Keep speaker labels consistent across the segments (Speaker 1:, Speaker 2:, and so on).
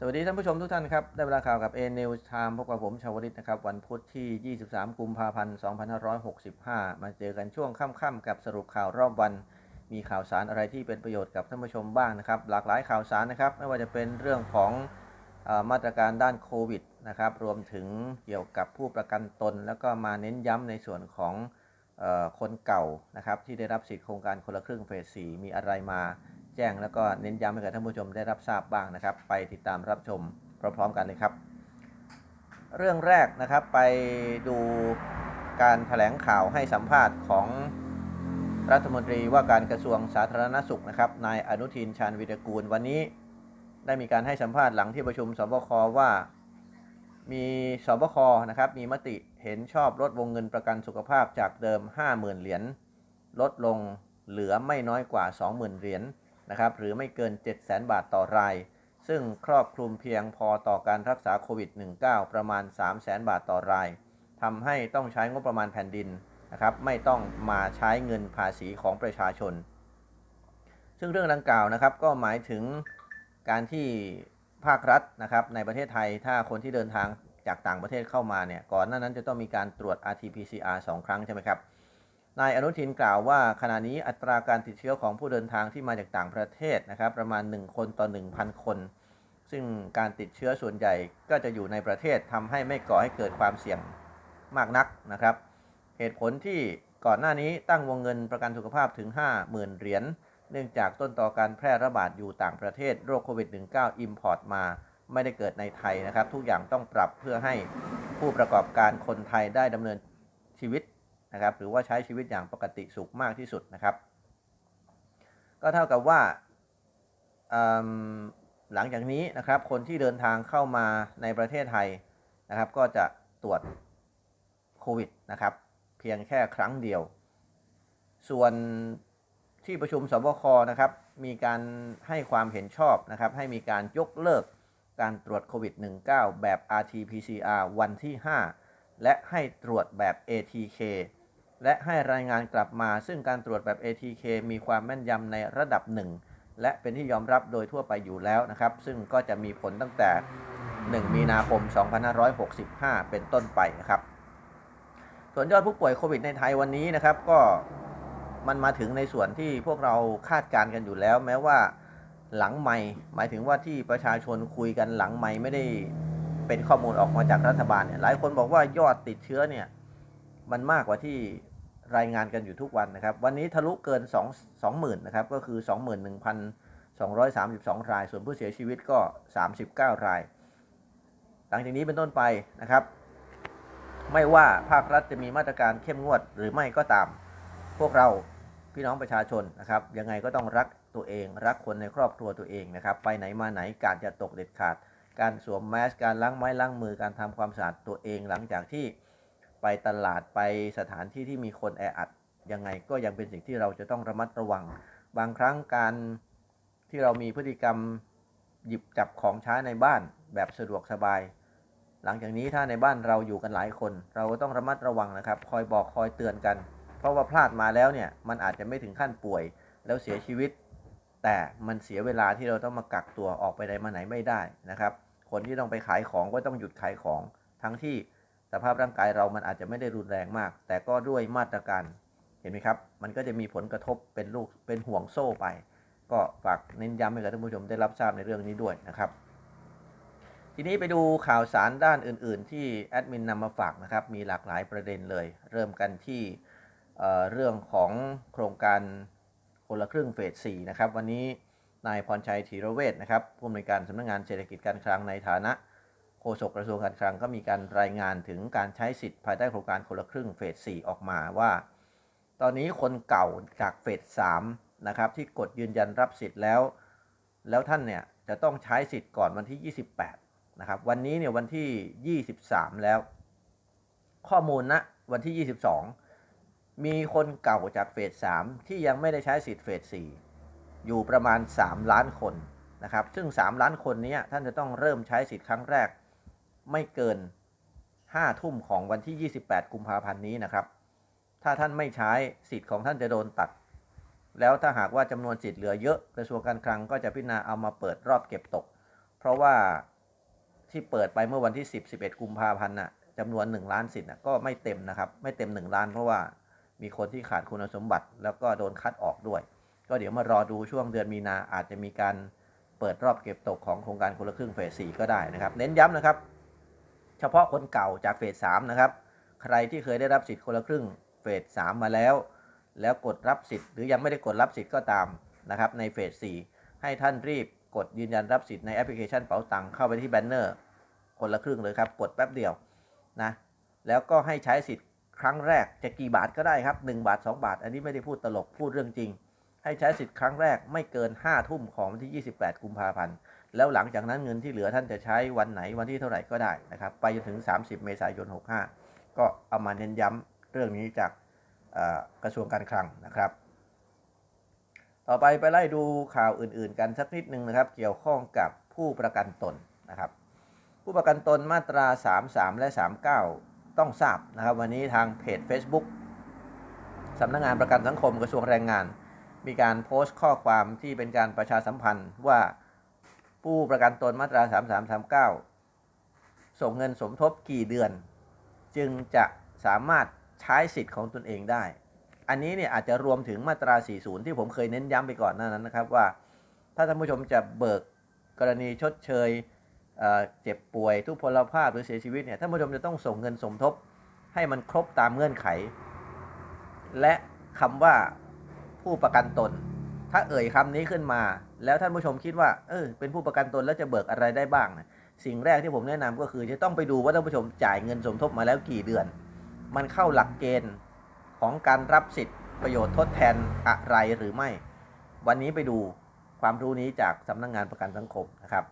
Speaker 1: สวัสดีท่านผู้ชมทุกท่านครับ ได้เวลาข่าวกับ A News Time พบกับผมชาวลิตนะครับ วันพุธที่ 23 กุมภาพันธ์ 2565 มาเจอกันช่วงค่ำๆกับสรุปข่าวรอบวัน มีข่าวสารอะไรที่เป็นประโยชน์กับท่านผู้ชมบ้างนะครับ หลากหลายข่าวสารนะครับ ไม่ว่าจะเป็นเรื่องของอมาตรการด้านโควิดนะครับ รวมถึงเกี่ยวกับผู้ประกันตน แล้วก็มาเน้นย้ำในส่วนของอคนเก่านะครับที่ได้รับสิทธิโครงการคนละครึ่งเฟส 4 มีอะไรมา แจ้งแล้วก็เน้นย้ำให้กับท่านผู้ชมได้รับทราบบ้างนะครับ ไปติดตามรับชมพร้อมๆกันเลยครับ เรื่องแรกนะครับไปดูการแถลงข่าวให้สัมภาษณ์ของรัฐมนตรีว่าการกระทรวงสาธารณสุขนะครับนายอนุทินชาญวิรกูลวันนี้ได้มีการให้สัมภาษณ์หลังที่ประชุมสบคว่ามีสบคนะครับมีมติเห็นชอบลดวงเงินประกันสุขภาพจากเดิม 50,000 เหรียญลดลงเหลือไม่น้อยกว่า 20,000 เหรียญ นะครับหรือไม่เกิน700,000 บาทต่อราย ซึ่งครอบคลุมเพียงพอต่อการรักษาโควิด -19 ประมาณ 300,000 บาทต่อรายทำให้ต้องใช้งบประมาณแผ่นดินนะครับไม่ต้องมาใช้เงินภาษีของประชาชน ซึ่งเรื่องดังกล่าวนะครับก็หมายถึงการที่ภาครัฐนะครับในประเทศไทยถ้าคนที่เดินทางจากต่างประเทศเข้ามาเนี่ยก่อนหน้านั้นจะต้องมีการตรวจ RT-PCR 2 ครั้งใช่ไหมครับ นายอนุทินกล่าวว่าขณะนี้อัตราการติดเชื้อของผู้เดินทางที่มาจากต่างประเทศนะครับประมาณ 1 คนต่อ 1,000 คน ซึ่งการติดเชื้อส่วนใหญ่ก็จะอยู่ในประเทศทำให้ไม่ก่อให้เกิดความเสี่ยงมากนักนะครับ เหตุผลที่ก่อนหน้านี้ตั้งวงเงินประกันสุขภาพถึง 50,000 เหรียญเนื่องจากต้นต่อการแพร่ระบาดอยู่ต่างประเทศโรคโควิด -19 Import มาไม่ได้เกิดในไทยนะครับ ทุกอย่างต้องปรับเพื่อให้ผู้ประกอบการคนไทยได้ดำเนินชีวิต นะครับหรือว่าใช้ชีวิตอย่างปกติสุขมากที่สุดนะครับ ก็เท่ากับว่าหลังจากนี้นะครับคนที่เดินทางเข้ามาในประเทศไทยนะครับ ก็จะตรวจโควิดนะครับ เพียงแค่ครั้งเดียว ส่วนที่ประชุมสบคนะครับ มีการให้ความเห็นชอบนะครับ ให้มีการยกเลิกการตรวจโควิด -19 แบบ RT-PCR วันที่ 5 และให้ตรวจแบบ ATK และให้รายงานกลับมา ซึ่งการตรวจแบบ ATK มีความแม่นยำในระดับหนึ่งและเป็นที่ยอมรับโดยทั่วไปอยู่แล้วนะครับ ซึ่งก็จะมีผลตั้งแต่ 1 มีนาคม 2565 เป็นต้นไปนะครับ ส่วนยอดผู้ป่วยโควิดในไทยวันนี้นะครับ ก็มันมาถึงในส่วนที่พวกเราคาดการณ์กันอยู่แล้ว แม้ว่าหลังไม่หมายถึงว่าที่ประชาชนคุยกันหลังไม่ไม่ได้เป็นข้อมูลออกมาจากรัฐบาลเนี่ยหลายคนบอกว่ายอดติดเชื้อเนี่ยมันมากกว่าที่ รายงานกันอยู่ทุกวันนะครับ วันนี้ทะลุเกิน 2 20,000นะครับ ก็คือ 21,232 ราย ส่วนผู้เสียชีวิตก็ 39 ราย หลังจากนี้เป็นต้นไปนะครับ ไม่ว่าภาครัฐจะมีมาตรการเข้มงวดหรือไม่ก็ตาม พวกเราพี่น้องประชาชนนะครับ ยังไงก็ต้องรักตัวเอง รักคนในครอบครัวตัวเองนะครับ ไปไหนมาไหนการจะตกเด็ดขาด การสวมแมส การล้างไม้ล้างมือ การทำความสะอาดตัวเองหลังจากที่ ไปตลาดไปสถานที่ที่มีคนแออัดยังไงก็ยังเป็นสิ่งที่เราจะต้องระมัดระวัง บางครั้งการที่เรามีพฤติกรรมหยิบจับของใช้ในบ้านแบบสะดวกสบาย หลังจากนี้ถ้าในบ้านเราอยู่กันหลายคน เราก็ต้องระมัดระวังนะครับ คอยบอกคอยเตือนกัน เพราะว่าพลาดมาแล้วเนี่ยมันอาจจะไม่ถึงขั้นป่วยแล้วเสียชีวิต แต่มันเสียเวลาที่เราต้องมากักตัวออกไปไหนมาไหนไม่ได้นะครับ คนที่ต้องไปขายของก็ต้องหยุดขายของทั้งที่ สภาพร่างกายเรามันอาจจะไม่ได้รุนแรงมาก แต่ก็ด้วยมาตรการเห็นไหมครับ มันก็จะมีผลกระทบเป็นลูกเป็นห่วงโซ่ไป ก็ฝากเน้นย้ำให้กับท่านผู้ชมได้รับทราบในเรื่องนี้ด้วยนะครับ ทีนี้ไปดูข่าวสารด้านอื่น ๆ ที่แอดมินนำมาฝากนะครับ มีหลากหลายประเด็นเลย เริ่มกันที่เเรื่องของโครงการคนละครึ่งเฟส4นะครับ วันนี้นายพรชัยธีรเวชนะครับผู้อำนวยการสำนักงงานเศรษฐกิจการคลังในฐานะ โฆษกกระทรวงการคลังก็มีการรายงานถึงการใช้สิทธิ์ภายใต้โครงการคนละครึ่งเฟส 4 ออกมาว่า ตอนนี้คนเก่าจากเฟส 3 นะครับที่กดยืนยันรับสิทธิ์แล้ว แล้วท่านเนี่ยจะต้องใช้สิทธิ์ก่อนวันที่ 28 นะครับ วันนี้เนี่ยวันที่ 23 แล้ว ข้อมูลนะวันที่ 22 มีคนเก่าจากเฟส 3 ที่ยังไม่ได้ใช้สิทธิ์เฟส 4 อยู่ประมาณ 3 ล้านคนนะครับ ซึ่ง 3 ล้านคนนี้ท่านจะต้องเริ่มใช้สิทธิ์ครั้งแรก ไม่เกิน5ทุ่มของวันที่ 28 กุมภาพันธ์นี้นะครับ ถ้าท่านไม่ใช้สิทธิ์ของท่านจะโดนตัด แล้วถ้าหากว่าจำนวนสิทธิ์เหลือเยอะกระทรวงการคลังก็จะพิจารณาเอามาเปิดรอบเก็บตก เพราะว่าที่เปิดไปเมื่อวันที่ 10 11 กุมภาพันธ์น่ะจำนวน 1 ล้านสิทธิ์น่ะก็ไม่เต็มนะครับ ไม่เต็ม 1 ล้านเพราะว่ามีคนที่ขาดคุณสมบัติ แล้วก็โดนคัดออกด้วย ก็เดี๋ยวมารอดูช่วงเดือนมีนาอาจจะมีการเปิดรอบเก็บตกของโครงการคนละครึ่งเฟส4ก็ได้นะครับ เน้นย้ำนะครับ เฉพาะคนเก่าจากเฟส3นะครับ ใครที่เคยได้รับสิทธิ์คนละครึ่งเฟส3มาแล้ว แล้วกดรับสิทธิ์หรือยังไม่ได้กดรับสิทธิ์ก็ตามนะครับในเฟส4ให้ท่านรีบกดยืนยันรับสิทธิ์ในแอปพลิเคชันเป๋าตังเข้าไปที่แบนเนอร์คนละครึ่งเลยครับ กดแป๊บเดียวนะแล้วก็ให้ใช้สิทธิ์ครั้งแรกจะกี่บาทก็ได้ครับ 1 บาท 2 บาท อันนี้ไม่ได้พูดตลกพูดเรื่องจริง ให้ใช้สิทธิ์ครั้งแรกไม่เกิน5ทุ่มของวันที่ 28 กุมภาพันธ์ แล้วหลังจากนั้นเงินที่เหลือท่านจะใช้วันไหนวันที่เท่าไหร่ก็ได้นะครับ ไปจนถึง 30 เมษายน 65 ก็เอามาเน้นย้ำเรื่องนี้จากกระทรวงการคลังนะครับ ต่อไปไปไล่ดูข่าวอื่นๆ กันสักนิดหนึ่งนะครับ เกี่ยวข้องกับผู้ประกันตนนะครับ ผู้ประกันตนมาตรา 33 และ 39 ต้องทราบนะครับ วันนี้ทางเพจ Facebook สำนักงงานประกันสังคมกระทรวงแรงงาน มีการโพสต์ข้อความที่เป็นการประชาสัมพันธ์ว่า ผู้ประกันตนมาตรา 3339 ส่งเงินสมทบกี่เดือน จึงจะสามารถใช้สิทธิ์ของตนเองได้ อันนี้เนี่ยอาจจะรวมถึงมาตรา 40 ที่ผมเคยเน้นย้ำไปก่อนหน้านั้นนะครับว่า ถ้าท่านผู้ชมจะเบิกกรณีชดเชยเเจ็บป่วยทุพพลภาพหรือเสียชีวิตเนี่ยท่านผู้ชมจะต้องส่งเงินสมทบให้มันครบตามเงื่อนไข และคำว่าผู้ประกันตน ถ้าเอ่ยคำนี้ขึ้นมา แล้วท่านผู้ชมคิดว่าเออเป็นผู้ประกันตนแล้วจะเบิกอะไรได้บ้างนะสิ่งแรกที่ผมแนะนำก็คือจะต้องไปดูว่าท่านผู้ชมจ่ายเงินสมทบมาแล้วกี่เดือน มันเข้าหลักเกณฑ์ของการรับสิทธิ์ประโยชน์ทดแทนอะไรหรือไม่ วันนี้ไปดูความรู้นี้จากสำนักงงานประกันสังคมนะครับ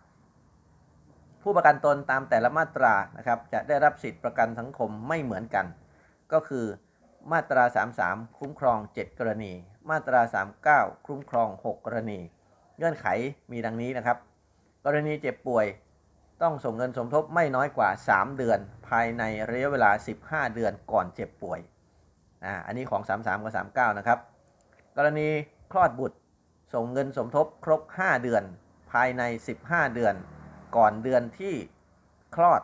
Speaker 1: ผู้ประกันตนตามแต่ละมาตรานะครับจะได้รับสิทธิประกันสังคมไม่เหมือนกัน ก็คือมาตรา 33 คุ้มครอง 7 กรณี มาตรา 39 คุ้มครอง 6 กรณี เงื่อนไขมีดังนี้นะครับ กรณีเจ็บป่วยต้องส่งเงินสมทบไม่น้อยกว่า 3 เดือน ภายในระยะเวลา 15 เดือนก่อนเจ็บป่วยอ่าอันนี้ของ 33 กับ 39 นะครับ กรณีคลอดบุตรส่งเงินสมทบครบ 5 เดือน ภายใน 15 เดือน ก่อนเดือนที่คลอด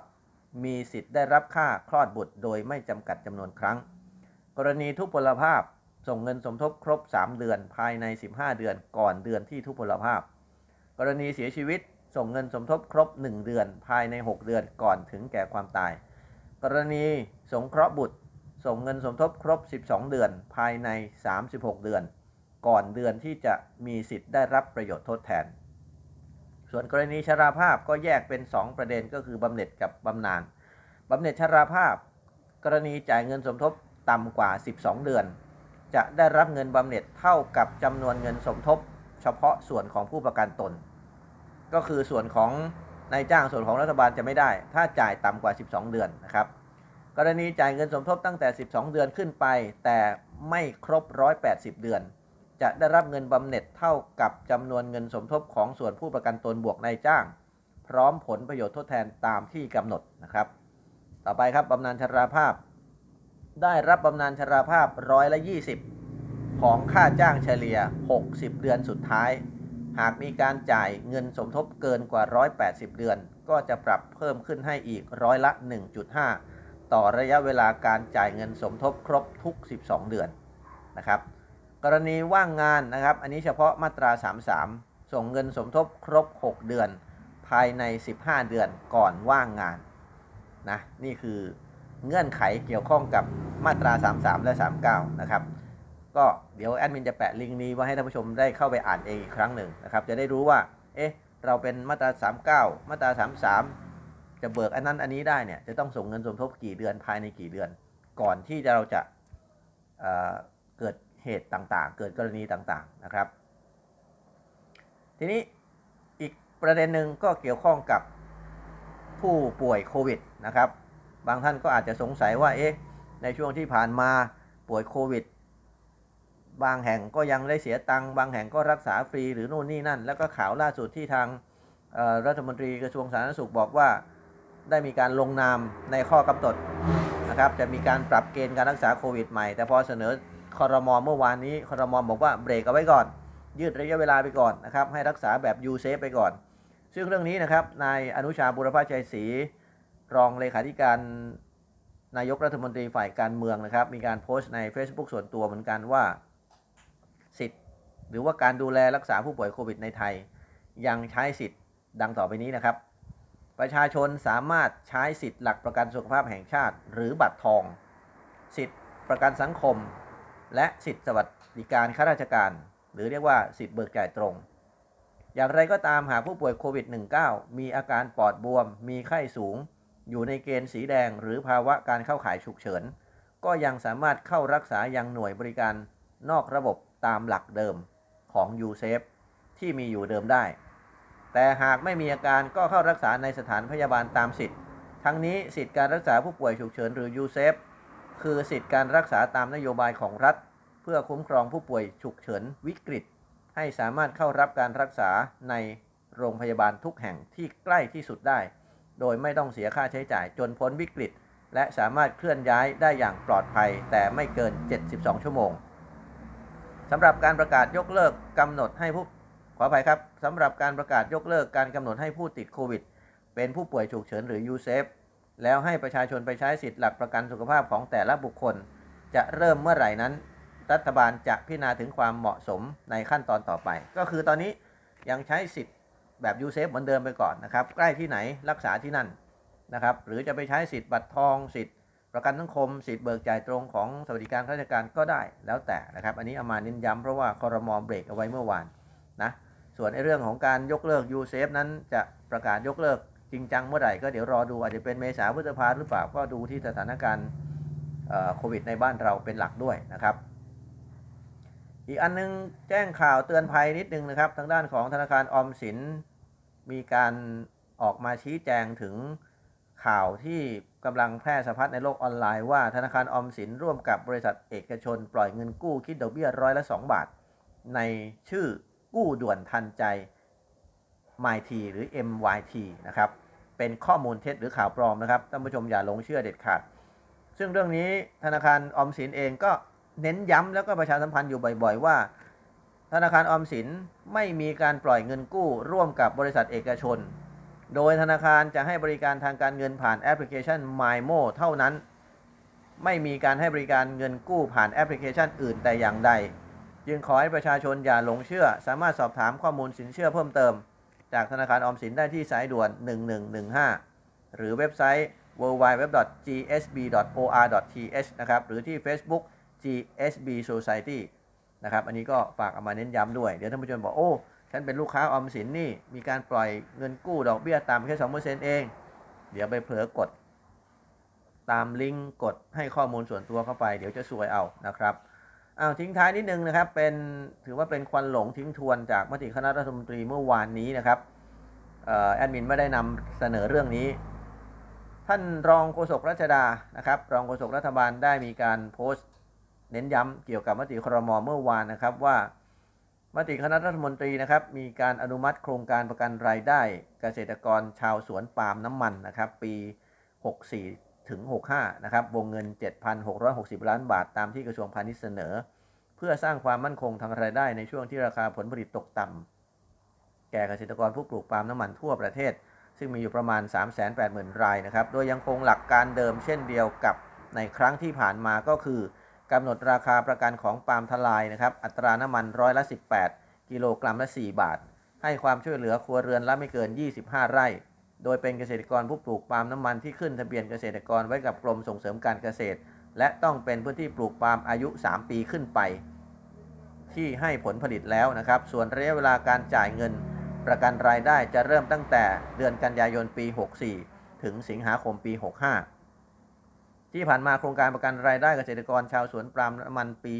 Speaker 1: มีสิทธิ์ได้รับค่าคลอดบุตร โดยไม่จำกัดจำนวนครั้ง กรณีทุพพลภาพ ส่งเงินสมทบครบ 3 เดือนภายใน 15 เดือนก่อนเดือนที่ทุพพลภาพ กรณีเสียชีวิตส่งเงินสมทบครบ 1 เดือนภายใน 6 เดือนก่อนถึงแก่ความตาย กรณีสงเคราะห์บุตร ส่งเงินสมทบครบ 12 เดือนภายใน 36 เดือน ก่อนเดือนที่จะมีสิทธิ์ได้รับประโยชน์ทดแทน ส่วนกรณีชราภาพก็แยกเป็น 2 ประเด็นก็คือบำเหน็จกับบำนาญบำเหน็จชราภาพ กรณีจ่ายเงินสมทบต่ำกว่า 12 เดือน จะได้รับเงินบำเหน็จเท่ากับจำนวนเงินสมทบ เฉพาะส่วนของผู้ประกันตน ก็คือส่วนของนายจ้างส่วนของรัฐบาลจะไม่ได้ ถ้าจ่ายต่ำกว่า 12 เดือนนะครับ กรณีจ่ายเงินสมทบตั้งแต่ 12 เดือนขึ้นไป แต่ไม่ครบ 180 เดือน จะได้รับเงินบำเหน็จเท่ากับจำนวนเงินสมทบของส่วนผู้ประกันตนบวกนายจ้าง พร้อมผลประโยชน์ทดแทนตามที่กำหนดนะครับ ต่อไปครับบำนาญชราภาพ ได้รับบำนาญชราภาพร้อยละ 20 ของค่าจ้างเฉลี่ย 60 เดือนสุดท้าย หากมีการจ่ายเงินสมทบเกินกว่า 180 เดือน ก็จะปรับเพิ่มขึ้นให้อีกร้อยละ 1.5 ต่อระยะเวลาการจ่ายเงินสมทบครบทุก 12 เดือนนะครับ กรณีว่างงานนะครับ อันนี้เฉพาะมาตรา 33 ส่งเงินสมทบครบ 6 เดือน ภายใน 15 เดือนก่อนว่างงานนะนี่คือ เงื่อนไขเกี่ยวข้องกับมาตรา 33 และ 39 นะครับ ก็เดี๋ยวแอดมินจะแปะลิงก์นี้ไว้ให้ท่านผู้ชมได้เข้าไปอ่านเองอีกครั้งหนึ่งนะครับ จะได้รู้ว่า เอ๊ะ เราเป็นมาตรา 39 มาตรา 33 จะเบิกอันนั้นอันนี้ได้เนี่ย จะต้องส่งเงินสมทบกี่เดือนภายในกี่เดือน ก่อนที่เราจะเเกิดเหตุต่างๆ เกิดกรณีต่างๆ นะครับ ทีนี้อีกประเด็นหนึ่งก็เกี่ยวข้องกับผู้ป่วยโควิดนะครับ บางท่านก็อาจจะสงสัยว่าเอ๊ะในช่วงที่ผ่านมาป่วยโควิด บางแห่งก็ยังได้เสียตังค์บางแห่งก็รักษาฟรีหรือนู่นนี่นั่น แล้วก็ข่าวล่าสุดที่ทางรัฐมนตรีกระทรวงสาธารณสุขบอกว่าได้มีการลงนามในข้อกำหนดนะครับจะมีการปรับเกณฑ์การรักษาโควิดใหม่ แต่พอเสนอคอรมอเมื่อวานนี้คอรมอบอกว่าเบรกเอาไว้ก่อน ยืดระยะเวลาไปก่อนนะครับให้รักษาแบบยูเซฟไปก่อน ซึ่งเรื่องนี้นะครับนายอนุชาบุรพชัยศรี รองเลขาธิการนายกรัฐมนตรีฝ่ายการเมืองนะครับ มีการโพสต์ใน Facebook ส่วนตัวเหมือนกันว่า สิทธิ์ หรือว่าการดูแลรักษาผู้ป่วยโควิดในไทย ยังใช้สิทธิ์ดังต่อไปนี้นะครับ ประชาชนสามารถใช้สิทธิ์หลักประกันสุขภาพแห่งชาติ หรือบัตรทอง สิทธิ์ประกันสังคม และสิทธิ์สวัสดิการข้าราชการ หรือเรียกว่าสิทธิ์เบิกจ่ายตรง อย่างไรก็ตามหากผู้ป่วยโควิด -19 มีอาการปอดบวม มีไข้สูง อยู่ในเกณฑ์สีแดงหรือภาวะการเข้าข่ายฉุกเฉิน ก็ยังสามารถเข้ารักษายังหน่วยบริการนอกระบบตามหลักเดิมของ u s a f e ที่มีอยู่เดิมได้ แต่หากไม่มีอาการก็เข้ารักษาในสถานพยาบาลตามสิทธิ์ ทั้งนี้สิทธิการรักษาผู้ป่วยฉุกเฉินหรือ u s a f e คือสิทธิการรักษาตามนโยบายของรัฐ เพื่อคุ้มครองผู้ป่วยฉุกเฉินวิกฤต ให้สามารถเข้ารับการรักษาในโรงพยาบาลทุกแห่งที่ใกล้ที่สุดได้ โดยไม่ต้องเสียค่าใช้จ่ายจนพ้นวิกฤต และสามารถเคลื่อนย้ายได้อย่างปลอดภัย แต่ไม่เกิน 72 ชั่วโมงสำหรับการประกาศยกเลิกกำหนดให้ผู้ขออภัยครับสำหรับการประกาศยกเลิกการกำหนดให้ผู้ติดโควิด เป็นผู้ป่วยฉุกเฉินหรือ u s a f e แล้วให้ประชาชนไปใช้สิทธิหลักประกันสุขภาพของแต่ละบุคคล จะเริ่มเมื่อไหร่นั้น รัฐบาลจะพิจารณาถึงความเหมาะสมในขั้นตอนต่อไป ก็คือตอนนี้ยังใช้สิทธิ แบบยูเซฟเหมือนเดิมไปก่อนนะครับใกล้ที่ไหนรักษาที่นั่นนะครับหรือจะไปใช้สิทธิ์บัตรทองสิทธิ์ประกันสังคมสิทธิ์เบิกจ่ายตรงของสวัสดิการข้าราชการก็ได้แล้วแต่นะครับอันนี้เอามาเน้นย้ำเพราะว่าคอรมอเบรกเอาไว้เมื่อวานนะส่วนในเรื่องของการยกเลิกยูเซฟนั้นจะประกาศยกเลิกจริงจังเมื่อไหร่ก็เดี๋ยวรอดูอาจจะเป็นเมษาพฤษภาหรือเปล่าก็ดูที่สถานการณ์โควิดในบ้านเราเป็นหลักด้วยนะครับอีกอันนึงแจ้งข่าวเตือนภัยนิดนึงนะครับ ทางด้านของธนาคารออมสิน มีการออกมาชี้แจงถึงข่าวที่กำลังแพร่สะพัดในโลกออนไลน์ว่าธนาคารออมสินร่วมกับบริษัทเอกชน ปล่อยเงินกู้คิดดอกเบี้ยร้อยละ 2 บาท ในชื่อกู้ด่วนทันใจ MyT หรือ MYT นะครับ เป็นข้อมูลเท็จหรือข่าวปลอมนะครับท่านผู้ชมอย่าหลงเชื่อเด็ดขาด ซึ่งเรื่องนี้ธนาคารออมสินเองก็เน้นย้ำแล้วก็ประชาสัมพันธ์อยู่บ่อย ๆ ว่า ธนาคารออมสินไม่มีการปล่อยเงินกู้ร่วมกับบริษัทเอกชน โดยธนาคารจะให้บริการทางการเงินผ่านแอปพลิเคชัน MyMo เท่านั้น ไม่มีการให้บริการเงินกู้ผ่านแอปพลิเคชันอื่นแต่อย่างใด จึงขอให้ประชาชนอย่าหลงเชื่อ สามารถสอบถามข้อมูลสินเชื่อเพิ่มเติม จากธนาคารออมสินได้ที่สายด่วน 1115 หรือเว็บไซต์ www.gsb.or.th นะครับ หรือที่ Facebook GSB Society นะครับ อันนี้ก็ฝากเอามาเน้นย้ำด้วย เดี๋ยวท่านผู้ชมบอกโอ้ฉันเป็นลูกค้าออมสินนี่มีการปล่อยเงินกู้ดอกเบี้ยต่ำแค่2%เปอร์เซ็นต์เอง เดี๋ยวไปเผลอกด ตามลิงก์กดให้ข้อมูลส่วนตัวเข้าไป เดี๋ยวจะซวยเอานะครับอ้าวทิ้งท้ายนิดนึงนะครับเป็นถือว่าเป็นควันหลงทิ้งทวนจากมติคณะรัฐมนตรีเมื่อวานนี้นะครับแอดมินไม่ได้นำเสนอเรื่องนี้ ท่านรองโฆษกรัชดานะครับ รองโฆษกรัฐบาลได้มีการโพสต์ เน้นย้ำเกี่ยวกับมติครมเมื่อวานนะครับว่า มติคณะรัฐมนตรีนะครับ มีการอนุมัติโครงการประกันรายได้ เกษตรกรชาวสวนปาล์มน้ำมันนะครับ ปี 64 ถึง 65 นะครับ วงเงิน 7,660 ล้านบาทตามที่กระทรวงพาณิชย์เสนอ เพื่อสร้างความมั่นคงทางรายได้ในช่วงที่ราคาผลผลิตตกต่ำแก่เกษตรกรผู้ปลูกปาล์มน้ำมันทั่วประเทศ ซึ่งมีอยู่ประมาณ 380,000 รายนะครับ โดยยังคงหลักการเดิมเช่นเดียวกับในครั้งที่ผ่านมาก็คือ กำหนดราคาประกันของปาล์มทลายนะครับ อัตราน้ำมันร้อยละ18 กิโลกรัมละ 4 บาท ให้ความช่วยเหลือครัวเรือนละไม่เกิน 25 ไร่ โดยเป็นเกษตรกรผู้ปลูกปาล์มน้ำมันที่ขึ้นทะเบียนเกษตรกรไว้กับกรมส่งเสริมการเกษตร และต้องเป็นพื้นที่ปลูกปาล์มอายุ 3 ปีขึ้นไป ที่ให้ผลผลิตแล้วนะครับ ส่วนระยะเวลาการจ่ายเงิน ประกันรายได้จะเริ่มตั้งแต่เดือนกันยายนปี 64 ถึงสิงหาคมปี 65 ที่ผ่านมาโครงการประกันรายได้เกษตรกรชาวสวนปาล์มน้ำมันปี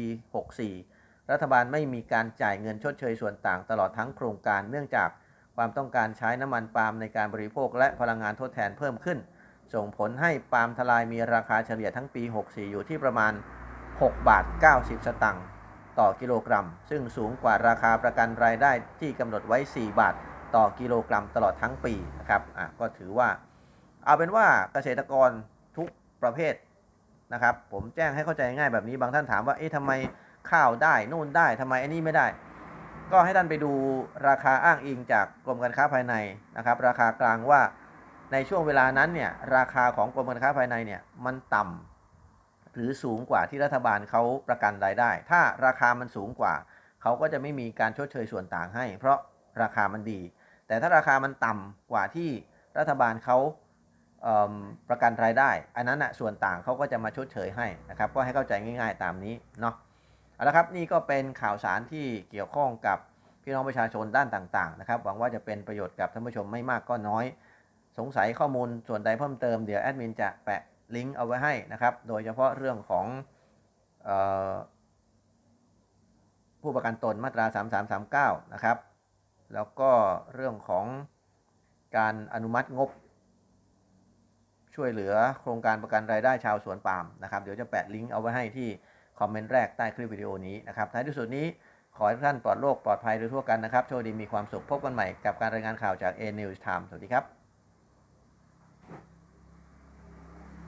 Speaker 1: 64 รัฐบาลไม่มีการจ่ายเงินชดเชยส่วนต่างตลอดทั้งโครงการเนื่องจากความต้องการใช้น้ำมันปาล์มในการบริโภคและพลังงานทดแทนเพิ่มขึ้น ส่งผลให้ปาล์มทลายมีราคาเฉลี่ยทั้งปี 64 อยู่ที่ประมาณ 6 บาท 90 สตังค์ต่อกิโลกรัม ซึ่งสูงกว่าราคาประกันรายได้ที่กำหนดไว้ 4 บาท ต่อกิโลกรัมตลอดทั้งปีนะครับอะก็ถือว่า เอาเป็นว่าเกษตรกร ประเภทนะครับ ผมแจ้งให้เข้าใจง่ายแบบนี้บางท่านถามว่าเอ๊ะทำไมข้าวได้นู่นได้ทำไมอันนี้ไม่ได้ ก็ให้ท่านไปดูราคาอ้างอิงจากกรมการค้าภายในนะครับ ราคากลางว่าในช่วงเวลานั้นเนี่ยราคาของกรมการค้าภายในเนี่ยมันต่ำหรือสูงกว่าที่รัฐบาลเขาประกันรายได้ ถ้าราคามันสูงกว่าเขาก็จะไม่มีการชดเชยส่วนต่างให้ เพราะราคามันดี แต่ถ้าราคามันต่ำกว่าที่รัฐบาลเขา ประกันรายได้ อันนั้นอะส่วนต่างเขาก็จะมาชดเชยให้นะครับ ก็ให้เข้าใจง่าย ๆ ตามนี้เนาะเอาละครับนี่ก็เป็นข่าวสารที่เกี่ยวข้องกับพี่น้องประชาชนด้านต่างๆนะครับ หวังว่าจะเป็นประโยชน์กับท่านผู้ชมไม่มากก็น้อย สงสัยข้อมูลส่วนใดเพิ่มเติมเดี๋ยวแอดมินจะแปะลิงก์เอาไว้ให้นะครับ โดยเฉพาะเรื่องของออผู้ประกันตนมาตรา 3339 นะครับ แล้วก็เรื่องของการอนุมัติงบ ช่วยเหลือโครงการประกันรายได้ชาวสวนปาล์มนะครับเดี๋ยวจะแปะลิงก์เอาไว้ให้ที่คอมเมนต์แรกใต้คลิปวิดีโอนี้นะครับท้ายที่สุดนี้ขอให้ทุกท่านปลอดโรคปลอดภัยโดยทั่วกันนะครับ โชคดีมีความสุขพบกันใหม่กับการรายงานข่าวจาก A News Time สวัสดีครับ